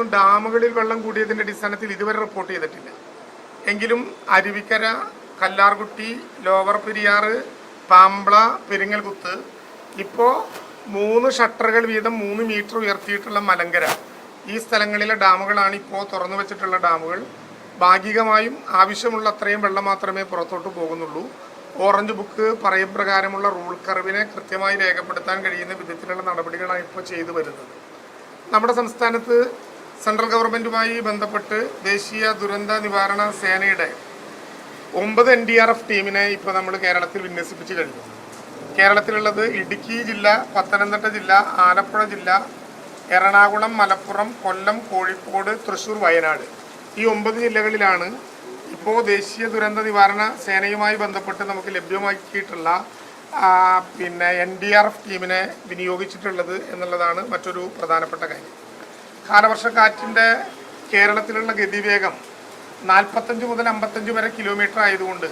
ഭാഗത്തൊന്നും ഡാമുകളിൽ വെള്ളം കൂടിയതിന്റെ അടിസ്ഥാനത്തിൽ ഇതുവരെ റിപ്പോർട്ട് ചെയ്തിട്ടില്ല. എങ്കിലും അരുവിക്കര കല്ലാർകുട്ടി ലോവർ പെരിയാറ് പാമ്പ്ള പെരിങ്ങൽകുത്ത് ഇപ്പോൾ മൂന്ന് ഷട്ടറുകൾ വീതം മൂന്ന് മീറ്റർ ഉയർത്തിയിട്ടുള്ള മലങ്കര. ഈ സ്ഥലങ്ങളിലെ ഡാമുകളാണ് ഇപ്പോൾ തുറന്നു വെച്ചിട്ടുള്ള ഡാമുകൾ. ഭാഗികമായും ആവശ്യമുള്ള അത്രയും വെള്ളം മാത്രമേ പുറത്തോട്ട് പോകുന്നുള്ളൂ. ഓറഞ്ച് ബുക്ക് പറയപ്രകാരമുള്ള റൂൾ കർവിനെ കൃത്യമായി രേഖപ്പെടുത്താൻ കഴിയുന്ന വിധത്തിലുള്ള നടപടികളാണ് ഇപ്പോൾ ചെയ്തു വരുന്നത്. നമ്മുടെ സംസ്ഥാനത്ത് സെൻട്രൽ ഗവൺമെന്റുമായി ബന്ധപ്പെട്ട് ദേശീയ ദുരന്ത നിവാരണ സേനയുടെ ഒമ്പത് എൻ ഡി ആർ എഫ് ടീമിനെ ഇപ്പോൾ നമ്മൾ കേരളത്തിൽ വിന്യസിപ്പിച്ച് കഴിഞ്ഞു. കേരളത്തിലുള്ളത് ഇടുക്കി ജില്ല പത്തനംതിട്ട ജില്ല ആലപ്പുഴ ജില്ല എറണാകുളം മലപ്പുറം കൊല്ലം കോഴിക്കോട് തൃശ്ശൂർ വയനാട്. ഈ ഒമ്പത് ജില്ലകളിലാണ് ഇപ്പോൾ ദേശീയ ദുരന്ത നിവാരണ സേനയുമായി ബന്ധപ്പെട്ട് നമുക്ക് ലഭ്യമാക്കിയിട്ടുള്ള പിന്നെ എൻ ഡി ആർ എഫ് ടീമിനെ വിനിയോഗിച്ചിട്ടുള്ളത് എന്നുള്ളതാണ് മറ്റൊരു പ്രധാനപ്പെട്ട കാര്യം. കാലവർഷക്കാറ്റിന്റെ കേരളത്തിലുള്ള ഗതിവേഗം നാൽപ്പത്തഞ്ച് മുതൽ അമ്പത്തഞ്ച് വരെ കിലോമീറ്റർ ആയതുകൊണ്ട്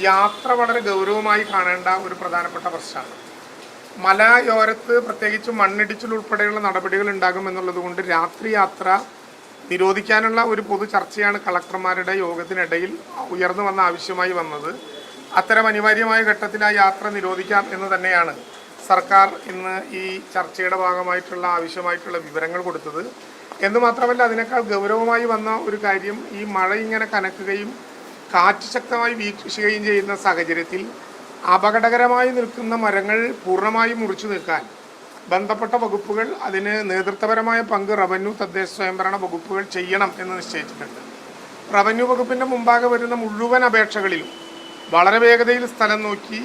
യാത്ര വളരെ ഗൗരവമായി കാണേണ്ട ഒരു പ്രധാനപ്പെട്ട പ്രശ്നമാണ് മലയോരത്ത് പ്രത്യേകിച്ച് മണ്ണിടിച്ചിൽ ഉൾപ്പെടെയുള്ള നടപടികൾ ഉണ്ടാകും എന്നുള്ളത് കൊണ്ട് രാത്രി യാത്ര നിരോധിക്കാനുള്ള ഒരു പൊതു ചർച്ചയാണ് കളക്ടർമാരുടെ യോഗത്തിനിടയിൽ ഉയർന്നു വന്ന ആവശ്യമായി വന്നത്. അത്തരം അനിവാര്യമായ ഘട്ടത്തിൽ ആ യാത്ര നിരോധിക്കാം എന്ന് തന്നെയാണ് സർക്കാർ ഇന്ന് ഈ ചർച്ചയുടെ ഭാഗമായിട്ടുള്ള ആവശ്യമായിട്ടുള്ള വിവരങ്ങൾ കൊടുത്തത്. എന്ന് മാത്രമല്ല അതിനേക്കാൾ ഗൗരവമായി വന്ന ഒരു കാര്യം ഈ മഴ ഇങ്ങനെ കനക്കുകയും കാറ്റ് ശക്തമായി വീക്ഷിക്കുകയും ചെയ്യുന്ന സാഹചര്യത്തിൽ അപകടകരമായി നിൽക്കുന്ന മരങ്ങൾ പൂർണമായും മുറിച്ചു നിൽക്കാൻ ബന്ധപ്പെട്ട വകുപ്പുകൾ അതിന് നേതൃത്വപരമായ പങ്ക് റവന്യൂ തദ്ദേശ സ്വയംഭരണ വകുപ്പുകൾ ചെയ്യണം എന്ന് നിശ്ചയിച്ചിട്ടുണ്ട്. റവന്യൂ വകുപ്പിന്റെ മുമ്പാകെ വരുന്ന മുഴുവൻ അപേക്ഷകളിലും വളരെ വേഗതയിൽ സ്ഥലം നോക്കി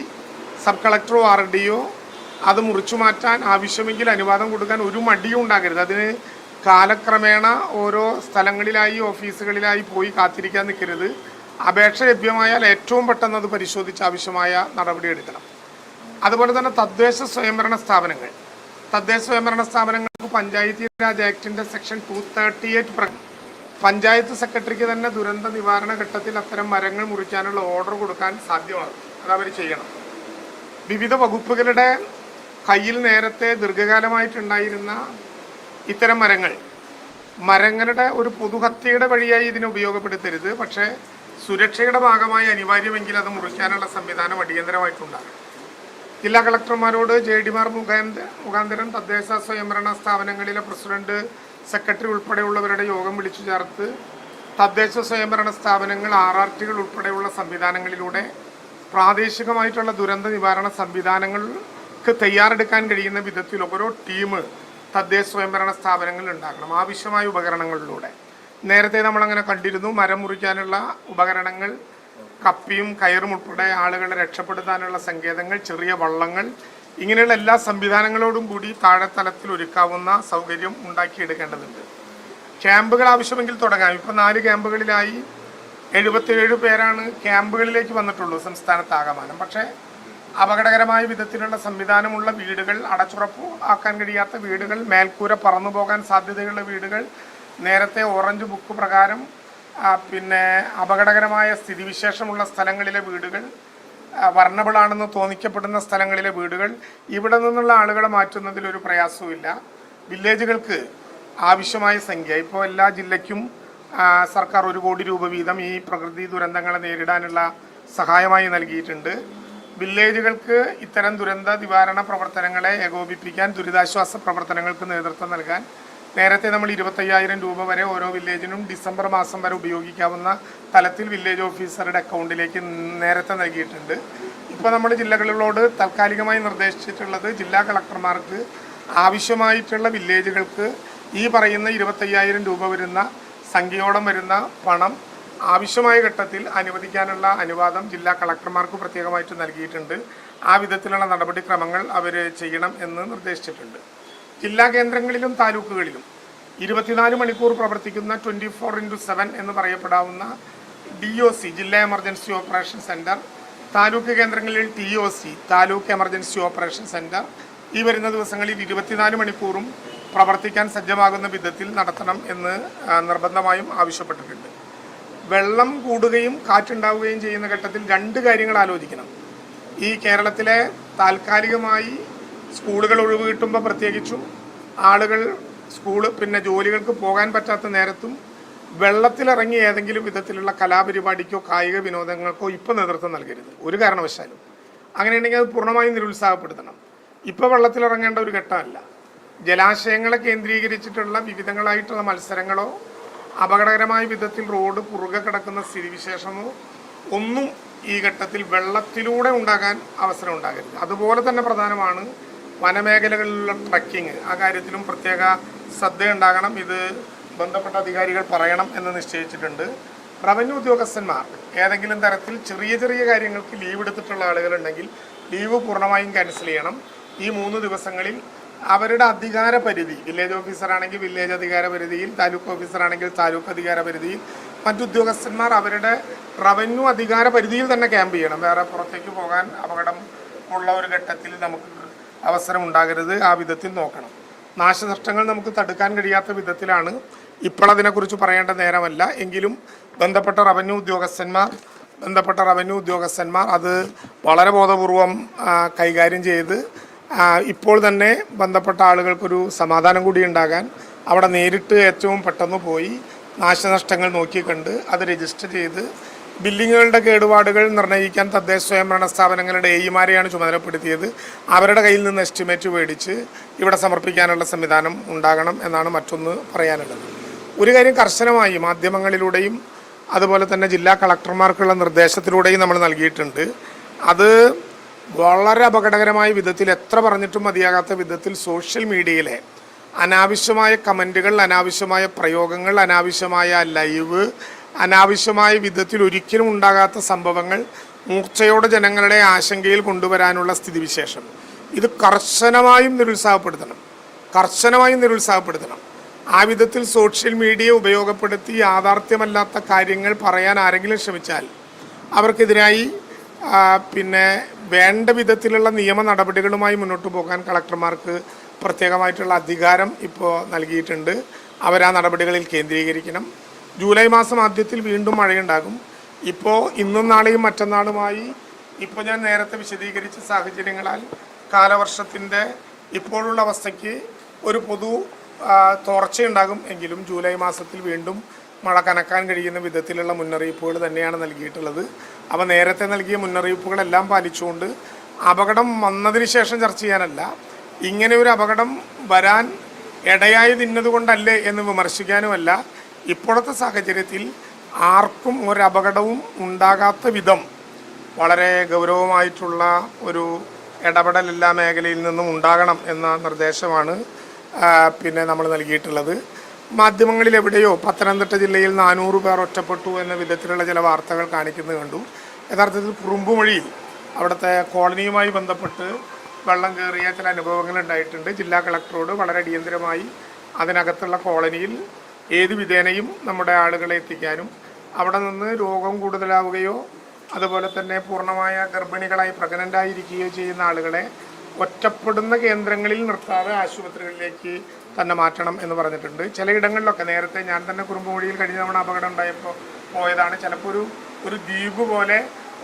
സബ് കളക്ടറോ ആർ ഡിയോ അത് മുറിച്ചു മാറ്റാൻ ആവശ്യമെങ്കിൽ അനുവാദം കൊടുക്കാൻ ഒരു മടിയും ഉണ്ടാകരുത്. അതിന് കാലക്രമേണ ഓരോ സ്ഥലങ്ങളിലായി ഓഫീസുകളിലായി പോയി കാത്തിരിക്കാൻ നിൽക്കരുത്. അപേക്ഷ ലഭ്യമായാൽ ഏറ്റവും പെട്ടെന്ന് അത് പരിശോധിച്ച് ആവശ്യമായ നടപടിയെടുക്കണം അതുപോലെ തന്നെ തദ്ദേശ സ്വയംഭരണ സ്ഥാപനങ്ങൾ. തദ്ദേശ സ്വയംഭരണ സ്ഥാപനങ്ങൾക്ക് Panchayati Raj ആക്ടിന്റെ section two thirty eight panchayat സെക്രട്ടറിക്ക് തന്നെ ദുരന്ത നിവാരണ ഘട്ടത്തിൽ അത്തരം മരങ്ങൾ മുറിക്കാനുള്ള ഓർഡർ കൊടുക്കാൻ സാധ്യമാണ് അത് അവർ ചെയ്യണം. വിവിധ വകുപ്പുകളുടെ കയ്യിൽ നേരത്തെ ദീർഘകാലമായിട്ടുണ്ടായിരുന്ന ഇത്തരം മരങ്ങൾ. മരങ്ങളുടെ ഒരു പൊതുഹത്യയുടെ വഴിയായി ഇതിനെ ഉപയോഗപ്പെടുത്തരുത്. പക്ഷേ സുരക്ഷയുടെ ഭാഗമായി അനിവാര്യമെങ്കിൽ അത് മുറിക്കാനുള്ള സംവിധാനം അടിയന്തരമായിട്ടുണ്ടാകും ജില്ലാ കളക്ടർമാരോട് ജെ ഡിമാർ മുഖാന്ത മുഖാന്തരം തദ്ദേശ സ്വയംഭരണ സ്ഥാപനങ്ങളിലെ പ്രസിഡന്റ് സെക്രട്ടറി ഉൾപ്പെടെയുള്ളവരുടെ യോഗം വിളിച്ചു ചേർത്ത് തദ്ദേശ സ്വയംഭരണ സ്ഥാപനങ്ങൾ ആർ ആർ ടികൾ ഉൾപ്പെടെയുള്ള സംവിധാനങ്ങളിലൂടെ പ്രാദേശികമായിട്ടുള്ള ദുരന്ത നിവാരണ സംവിധാനങ്ങൾക്ക് തയ്യാറെടുക്കാൻ കഴിയുന്ന വിധത്തിൽ ഓരോ ടീം തദ്ദേശ സ്വയംഭരണ സ്ഥാപനങ്ങൾ ഉണ്ടാക്കണം ആവശ്യമായ ഉപകരണങ്ങളിലൂടെ. നേരത്തെ നമ്മളങ്ങനെ കണ്ടിരുന്നു മരം മുറിക്കാനുള്ള ഉപകരണങ്ങൾ കപ്പിയും കയറും ഉൾപ്പെടെ ആളുകളെ രക്ഷപ്പെടുത്താനുള്ള സങ്കേതങ്ങൾ ചെറിയ വള്ളങ്ങൾ ഇങ്ങനെയുള്ള എല്ലാ സംവിധാനങ്ങളോടും കൂടി താഴെത്തലത്തിൽ ഒരുക്കാവുന്ന സൗകര്യം ഉണ്ടാക്കിയെടുക്കേണ്ടതുണ്ട്. ക്യാമ്പുകൾ ആവശ്യമെങ്കിൽ തുടങ്ങാം. ഇപ്പോൾ നാല് ക്യാമ്പുകളിലായി എഴുപത്തിയേഴ് പേരാണ് ക്യാമ്പുകളിലേക്ക് വന്നിട്ടുള്ളൂ സംസ്ഥാനത്താകമാനം. പക്ഷേ അപകടകരമായ വിധത്തിലുള്ള സംവിധാനമുള്ള വീടുകൾ അടച്ചുറപ്പ് ആക്കാൻ കഴിയാത്ത വീടുകൾ മേൽക്കൂര പറന്നു പോകാൻ സാധ്യതയുള്ള വീടുകൾ നേരത്തെ ഓറഞ്ച് ബുക്ക് പ്രകാരം പിന്നെ അപകടകരമായ സ്ഥിതിവിശേഷമുള്ള സ്ഥലങ്ങളിലെ വീടുകൾ വർണബിളാണെന്ന് തോന്നിക്കപ്പെടുന്ന സ്ഥലങ്ങളിലെ വീടുകൾ. ഇവിടെ നിന്നുള്ള ആളുകളെ മാറ്റുന്നതിൽ ഒരു പ്രയാസവുമില്ല. വില്ലേജുകൾക്ക് ആവശ്യമായ സംഖ്യ. ഇപ്പോൾ എല്ലാ ജില്ലയ്ക്കും സർക്കാർ ഒരു കോടി രൂപ വീതം ഈ പ്രകൃതി ദുരന്തങ്ങളെ നേരിടാനുള്ള സഹായമായി നൽകിയിട്ടുണ്ട്. വില്ലേജുകൾക്ക് ഇത്തരം ദുരന്ത നിവാരണ പ്രവർത്തനങ്ങളെ ഏകോപിപ്പിക്കാൻ ദുരിതാശ്വാസ പ്രവർത്തനങ്ങൾക്ക് നേതൃത്വം നൽകാൻ നേരത്തെ നമ്മൾ ഇരുപത്തയ്യായിരം രൂപ വരെ ഓരോ വില്ലേജിനും ഡിസംബർ മാസം വരെ ഉപയോഗിക്കാവുന്ന തലത്തിൽ വില്ലേജ് ഓഫീസറുടെ അക്കൗണ്ടിലേക്ക് നേരത്തെ നൽകിയിട്ടുണ്ട്. ഇപ്പോൾ നമ്മൾ ജില്ലകളിലോട് താൽക്കാലികമായി നിർദ്ദേശിച്ചിട്ടുള്ളത് ജില്ലാ കളക്ടർമാർക്ക് ആവശ്യമായിട്ടുള്ള വില്ലേജുകൾക്ക് ഈ പറയുന്ന ഇരുപത്തയ്യായിരം രൂപ വരുന്ന സംഖ്യയോളം വരുന്ന പണം ആവശ്യമായ ഘട്ടത്തിൽ അനുവദിക്കാനുള്ള അനുവാദം ജില്ലാ കളക്ടർമാർക്ക് പ്രത്യേകമായിട്ട് നൽകിയിട്ടുണ്ട്. ആ വിധത്തിലുള്ള നടപടിക്രമങ്ങൾ അവർ ചെയ്യണം എന്ന് നിർദ്ദേശിച്ചിട്ടുണ്ട്. ജില്ലാ കേന്ദ്രങ്ങളിലും താലൂക്കുകളിലും ഇരുപത്തിനാല് മണിക്കൂർ പ്രവർത്തിക്കുന്ന ട്വന്റി ഫോർ ഇന്റു സെവൻ എന്ന് പറയപ്പെടാവുന്ന ഡി ഒ സി ജില്ലാ എമർജൻസി ഓപ്പറേഷൻ സെന്റർ താലൂക്ക് കേന്ദ്രങ്ങളിൽ T O C taluk emergency operation centre ഈ വരുന്ന ദിവസങ്ങളിൽ ഇരുപത്തിനാല് മണിക്കൂറും പ്രവർത്തിക്കാൻ സജ്ജമാകുന്ന വിധത്തിൽ നടത്തണം എന്ന് നിർബന്ധമായും ആവശ്യപ്പെട്ടിട്ടുണ്ട്. വെള്ളം കൂടുകയും കാറ്റുണ്ടാവുകയും ചെയ്യുന്ന ഘട്ടത്തിൽ രണ്ട് കാര്യങ്ങൾ ആലോചിക്കണം. ഈ കേരളത്തിലെ താൽക്കാലികമായി സ്കൂളുകൾ ഒഴിവ് കിട്ടുമ്പോൾ പ്രത്യേകിച്ചും ആളുകൾ സ്കൂൾ പിന്നെ ജോലികൾക്ക് പോകാൻ പറ്റാത്ത നേരത്തും വെള്ളത്തിലിറങ്ങി ഏതെങ്കിലും വിധത്തിലുള്ള കലാപരിപാടിക്കോ കായിക വിനോദങ്ങൾക്കോ ഇപ്പോൾ നേതൃത്വം നൽകരുത്. ഒരു കാരണവശാലും. അങ്ങനെയുണ്ടെങ്കിൽ അത് പൂർണമായും നിരുത്സാഹപ്പെടുത്തണം. ഇപ്പോൾ വെള്ളത്തിലിറങ്ങേണ്ട ഒരു ഘട്ടമല്ല. ജലാശയങ്ങളെ കേന്ദ്രീകരിച്ചിട്ടുള്ള വിവിധങ്ങളായിട്ടുള്ള മത്സരങ്ങളോ അപകടകരമായ വിധത്തിൽ റോഡ് കുറുകെ കിടക്കുന്ന സ്ഥിതിവിശേഷമോ ഒന്നും ഈ ഘട്ടത്തിൽ വെള്ളത്തിലൂടെ ഉണ്ടാകാൻ അവസരം ഉണ്ടാകരുത്. അതുപോലെ തന്നെ പ്രധാനമാണ് വനമേഖലകളിലുള്ള ട്രക്കിംഗ് ആ കാര്യത്തിലും പ്രത്യേക ശ്രദ്ധ ഉണ്ടാകണം ഇത് ബന്ധപ്പെട്ട അധികാരികൾ പറയണം എന്ന് നിശ്ചയിച്ചിട്ടുണ്ട്. റവന്യൂ ഉദ്യോഗസ്ഥന്മാർ ഏതെങ്കിലും തരത്തിൽ ചെറിയ ചെറിയ കാര്യങ്ങൾക്ക് ലീവ് എടുത്തിട്ടുള്ള ആളുകളുണ്ടെങ്കിൽ ലീവ് പൂർണമായും ക്യാൻസൽ ചെയ്യണം. ഈ മൂന്ന് ദിവസങ്ങളിൽ അവരുടെ അധികാര പരിധി വില്ലേജ് ഓഫീസർ ആണെങ്കിൽ വില്ലേജ് അധികാര പരിധിയിൽ താലൂക്ക് ഓഫീസർ ആണെങ്കിൽ താലൂക്ക് അധികാര പരിധിയിൽ മറ്റുദ്യോഗസ്ഥന്മാർ അവരുടെ റവന്യൂ അധികാര പരിധിയിൽ തന്നെ ക്യാമ്പ് ചെയ്യണം. വേറെ പുറത്തേക്ക് പോകാൻ അപകടം ഉള്ള ഒരു ഘട്ടത്തിൽ നമുക്ക് അവസരം ഉണ്ടാകരുത്. ആ വിധത്തിൽ നോക്കണം. നാശനഷ്ടങ്ങൾ നമുക്ക് തടുക്കാൻ കഴിയാത്ത വിധത്തിലാണ് ഇപ്പോൾ അതിനെക്കുറിച്ച് പറയേണ്ട നേരമല്ല. എങ്കിലും ബന്ധപ്പെട്ട റവന്യൂ ഉദ്യോഗസ്ഥന്മാർ ബന്ധപ്പെട്ട റവന്യൂ ഉദ്യോഗസ്ഥന്മാർ അത് വളരെ ബോധപൂർവം കൈകാര്യം ചെയ്ത് ഇപ്പോൾ തന്നെ ബന്ധപ്പെട്ട ആളുകൾക്കൊരു സമാധാനം കൂടി ഉണ്ടാകാൻ അവിടെ നേരിട്ട് ഏറ്റവും പെട്ടെന്ന് പോയി നാശനഷ്ടങ്ങൾ നോക്കിക്കണ്ട്. അത് രജിസ്റ്റർ ചെയ്ത് ബില്ലിങ്ങുകളുടെ കേടുപാടുകൾ നിർണയിക്കാൻ തദ്ദേശ സ്വയംഭരണ സ്ഥാപനങ്ങളുടെ എയിമാരെയാണ് ചുമതലപ്പെടുത്തിയത്. അവരുടെ കയ്യിൽ നിന്ന് എസ്റ്റിമേറ്റ് മേടിച്ച് ഇവിടെ സമർപ്പിക്കാനുള്ള സംവിധാനം ഉണ്ടാകണം എന്നാണ് മറ്റൊന്ന് പറയാനുള്ളത്. ഒരു കാര്യം കർശനമായി മാധ്യമങ്ങളിലൂടെയും അതുപോലെ തന്നെ ജില്ലാ കളക്ടർമാർക്കുള്ള നിർദ്ദേശത്തിലൂടെയും നമ്മൾ നൽകിയിട്ടുണ്ട്. അത് വളരെ അപകടകരമായ വിധത്തിൽ എത്ര പറഞ്ഞിട്ടും മതിയാകാത്ത വിധത്തിൽ സോഷ്യൽ മീഡിയയിലെ അനാവശ്യമായ കമന്റുകൾ അനാവശ്യമായ പ്രയോഗങ്ങൾ അനാവശ്യമായ ലൈവ് അനാവശ്യമായ വിധത്തിൽ ഒരിക്കലും ഉണ്ടാകാത്ത സംഭവങ്ങൾ മൂർച്ചയോടെ ജനങ്ങളുടെ ആശങ്കയിൽ കൊണ്ടുവരാനുള്ള സ്ഥിതിവിശേഷം. ഇത് കർശനമായും നിരുത്സാഹപ്പെടുത്തണം. കർശനമായും നിരുത്സാഹപ്പെടുത്തണം. ആ വിധത്തിൽ സോഷ്യൽ മീഡിയ ഉപയോഗപ്പെടുത്തി യാഥാർത്ഥ്യമല്ലാത്ത കാര്യങ്ങൾ പറയാൻ ആരെങ്കിലും ശ്രമിച്ചാൽ അവർക്കെതിരായി പിന്നെ വേണ്ട വിധത്തിലുള്ള നിയമ നടപടികളുമായി മുന്നോട്ട് പോകാൻ കളക്ടർമാർക്ക് പ്രത്യേകമായിട്ടുള്ള അധികാരം ഇപ്പോൾ നൽകിയിട്ടുണ്ട്. അവരാ നടപടികളിൽ കേന്ദ്രീകരിക്കണം. ജൂലൈ മാസം ആദ്യത്തിൽ വീണ്ടും മഴയുണ്ടാകും. ഇപ്പോൾ ഇന്നും നാളെയും മറ്റന്നാളുമായി ഇപ്പോൾ ഞാൻ നേരത്തെ വിശദീകരിച്ച സാഹചര്യങ്ങളാൽ കാലവർഷത്തിന്റെ ഇപ്പോഴുള്ള അവസ്ഥയ്ക്ക് ഒരു പൊതു തോർച്ചയുണ്ടാകും എങ്കിലും ജൂലൈ മാസത്തിൽ വീണ്ടും മഴ കനക്കാൻ കഴിയുന്ന വിധത്തിലുള്ള മുന്നറിയിപ്പുകൾ തന്നെയാണ് നൽകിയിട്ടുള്ളത്. അപ്പോൾ നേരത്തെ നൽകിയ മുന്നറിയിപ്പുകളെല്ലാം പാലിച്ചുകൊണ്ട് അപകടം വന്നതിന് ശേഷം ചർച്ച ചെയ്യാനല്ല ഇങ്ങനെ ഒരു അപകടം വരാൻ ഇടയായി നിന്നതുകൊണ്ടല്ലേ എന്ന് വിമർശിക്കാനുമല്ല ഇപ്പോഴത്തെ സാഹചര്യത്തിൽ ആർക്കും ഒരു ഉണ്ടാകാത്ത വിധം വളരെ ഗൗരവമായിട്ടുള്ള ഒരു ഇടപെടൽ എല്ലാ മേഖലയിൽ നിന്നും ഉണ്ടാകണം എന്ന നിർദ്ദേശമാണ് പിന്നെ നമ്മൾ നൽകിയിട്ടുള്ളത്. മാധ്യമങ്ങളിൽ എവിടെയോ പത്തനംതിട്ട ജില്ലയിൽ നാനൂറ് പേർ ഒറ്റപ്പെട്ടു എന്ന വിധത്തിലുള്ള ചില വാർത്തകൾ കാണിക്കുന്നത് കണ്ടു. യഥാർത്ഥത്തിൽ കുറുമ്പുമൊഴിയിൽ അവിടുത്തെ കോളനിയുമായി ബന്ധപ്പെട്ട് വെള്ളം കയറിയ ചില അനുഭവങ്ങൾ ഉണ്ടായിട്ടുണ്ട്. ജില്ലാ കളക്ടറോട് വളരെ അടിയന്തരമായി അതിനകത്തുള്ള കോളനിയിൽ ഏത് വിധേനയും നമ്മുടെ ആളുകളെ എത്തിക്കാനും അവിടെ നിന്ന് രോഗം കൂടുതലാവുകയോ അതുപോലെ തന്നെ പൂർണമായ ഗർഭിണികളായി പ്രഗ്നന്റായിരിക്കുകയോ ചെയ്യുന്ന ആളുകളെ ഒറ്റപ്പെടുന്ന കേന്ദ്രങ്ങളിൽ നിർത്താതെ ആശുപത്രികളിലേക്ക് തന്നെ മാറ്റണം എന്ന് പറഞ്ഞിട്ടുണ്ട്. ചിലയിടങ്ങളിലൊക്കെ നേരത്തെ ഞാൻ തന്നെ കുറുമ്പുമൊഴിയിൽ കഴിഞ്ഞ തവണ അപകടം ഉണ്ടായപ്പോൾ പോയതാണ്. ചിലപ്പോൾ ഒരു ഒരു ദ്വീപ് പോലെ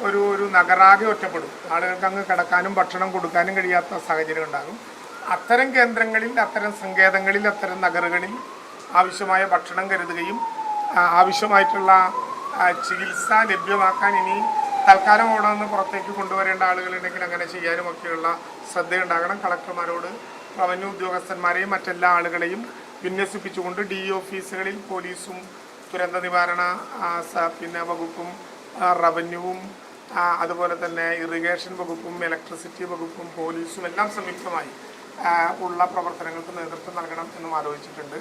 ഒരു ഒരു നഗരാകെ ഒറ്റപ്പെടും. ആളുകൾക്ക് അങ്ങ് കിടക്കാനും ഭക്ഷണം കൊടുക്കാനും കഴിയാത്ത സാഹചര്യം ഉണ്ടാകും. അത്തരം കേന്ദ്രങ്ങളിൽ അത്തരം സങ്കേതങ്ങളിൽ അത്തരം നഗറുകളിൽ ആവശ്യമായ ഭക്ഷണം കരുതുകയും ആവശ്യമായിട്ടുള്ള ചികിത്സ ലഭ്യമാക്കാൻ ഇനി തൽക്കാലം അവിടെ നിന്ന് പുറത്തേക്ക് കൊണ്ടുവരേണ്ട ആളുകളുണ്ടെങ്കിൽ അങ്ങനെ ചെയ്യാനും ഒക്കെയുള്ള ശ്രദ്ധയുണ്ടാകണം. കളക്ടർമാരോട് റവന്യൂ ഉദ്യോഗസ്ഥന്മാരെയും മറ്റെല്ലാ ആളുകളെയും വിന്യസിപ്പിച്ചുകൊണ്ട് ഡി ഓഫീസുകളിൽ പോലീസും ദുരന്ത നിവാരണ പിന്നെ വകുപ്പും റവന്യൂവും അതുപോലെ തന്നെ ഇറിഗേഷൻ വകുപ്പും ഇലക്ട്രിസിറ്റി വകുപ്പും പോലീസും എല്ലാം സംയുക്തമായി ഉള്ള പ്രവർത്തനങ്ങൾക്ക് നേതൃത്വം നൽകണം എന്നും ആലോചിച്ചിട്ടുണ്ട്.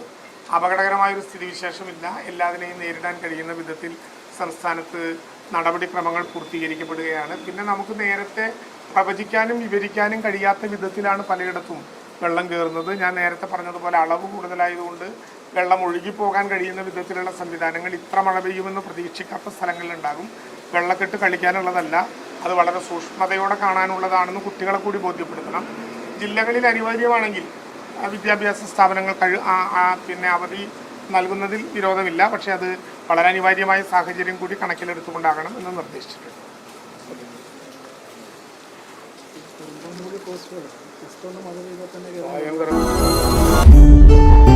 അപകടകരമായൊരു സ്ഥിതിവിശേഷമില്ല. എല്ലാതിനെയും നേരിടാൻ കഴിയുന്ന വിധത്തിൽ സംസ്ഥാനത്ത് നടപടിക്രമങ്ങൾ പൂർത്തീകരിക്കപ്പെടുകയാണ്. പിന്നെ നമുക്ക് നേരത്തെ പ്രവചിക്കാനും വിവരിക്കാനും കഴിയാത്ത വിധത്തിലാണ് പലയിടത്തും വെള്ളം കയറുന്നത്. ഞാൻ നേരത്തെ പറഞ്ഞതുപോലെ അളവ് കൂടുതലായതുകൊണ്ട് വെള്ളം ഒഴുകിപ്പോകാൻ കഴിയുന്ന വിധത്തിലുള്ള സംവിധാനങ്ങൾ ഇത്ര മഴ പെയ്യുമെന്ന് പ്രതീക്ഷിക്കാത്ത സ്ഥലങ്ങളിലുണ്ടാകും. വെള്ളക്കെട്ട് കളിക്കാനുള്ളതല്ല അത് വളരെ സൂക്ഷ്മതയോടെ കാണാനുള്ളതാണെന്ന് കുട്ടികളെ കൂടി ബോധ്യപ്പെടുത്തണം. ജില്ലകളിൽ അനിവാര്യമാണെങ്കിൽ വിദ്യാഭ്യാസ സ്ഥാപനങ്ങൾ കഴി പിന്നെ അവധി നൽകുന്നതിൽ വിരോധമില്ല. പക്ഷേ അത് വളരെ അനിവാര്യമായ സാഹചര്യം കൂടി കണക്കിലെടുത്തുകൊണ്ടാകണം എന്ന് നിർദ്ദേശിച്ചിട്ടുണ്ട്. തന്നെ